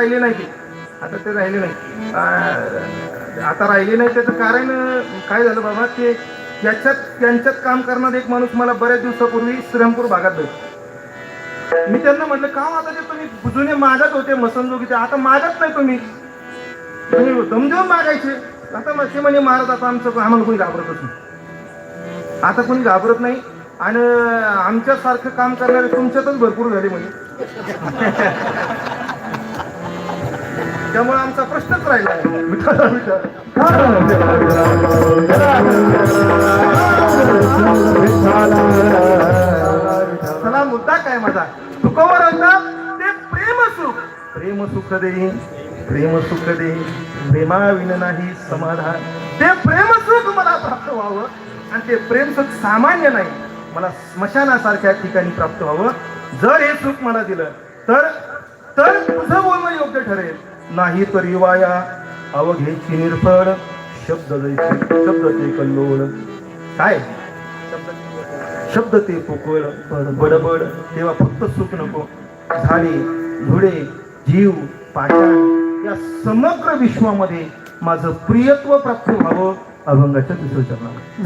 राहिले नाही ते. आता ते राहिले नाही. आता राहिले नाही त्याचं कारण काय झालं बाबा ते याच्यात त्यांच्यात काम करणारा एक माणूस मला बऱ्याच दिवसापूर्वी श्रीरामपूर भागात भेटला. मी त्यांना म्हटलं का हो आता ते तुम्ही जुने मागत होते मसनजोगी ते? आता मागत नाही तुम्ही. तुम्ही मागायचे. आता मग ते म्हणे महाराज आता आमचं आम्हाला कोणी घाबरतच नाही. आता कोणी घाबरत नाही आणि आमच्यासारखं काम करणारे तुमच्यातच भरपूर झाले म्हणजे त्यामुळे आमचा प्रश्नच राहिला नाही. विठ्ठल चला मुद्दा काय माझा? तुकोवर होता ते प्रेम सुख. प्रेम सुख दे प्रेम सुख दे प्रेमाविन नाही समाधान. ते प्रेम सुख मला प्राप्त व्हावं आणि ते प्रेम सुख सामान्य नाही मला स्मशानासारख्या ठिकाणी प्राप्त व्हावं. जर हे सुख मला दिलं तर तर तुझं बोलणं योग्य ठरेल. नाही तर युवाया अवघेची निर्फळ. शब्द शब्द ते कल्लोळ. काय? शब्द ते पोकळ. बडबड. तेव्हा फक्त सुख नको. झाडे झुडे जीव पाषाण. या समग्र विश्वामध्ये माझं प्रियत्व प्राप्त व्हावं अभंगाच्या दुसरं चरणावर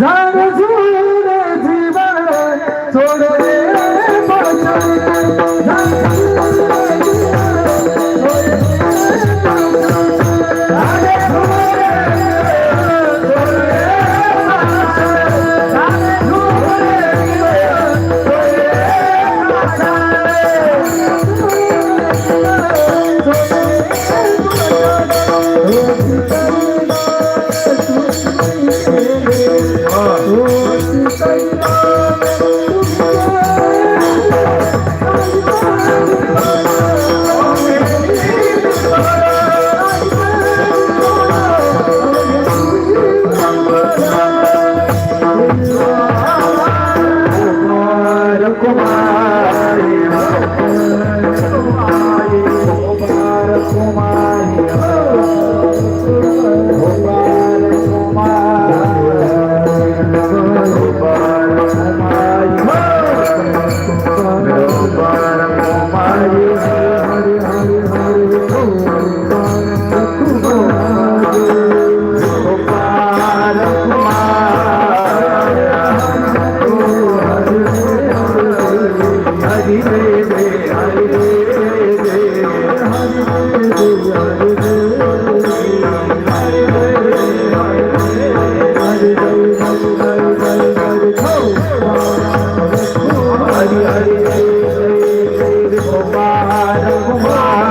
Kumar Kumar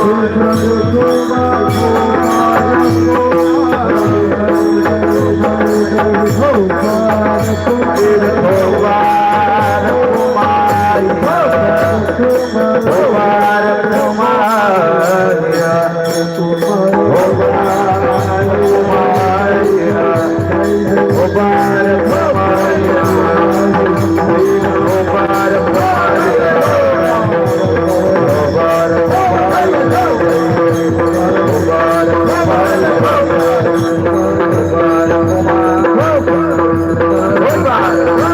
Thank you. Come on, come on.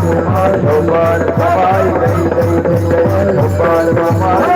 Gopal Gopal সবাই জয় জয় জয় গোপাল গোপাল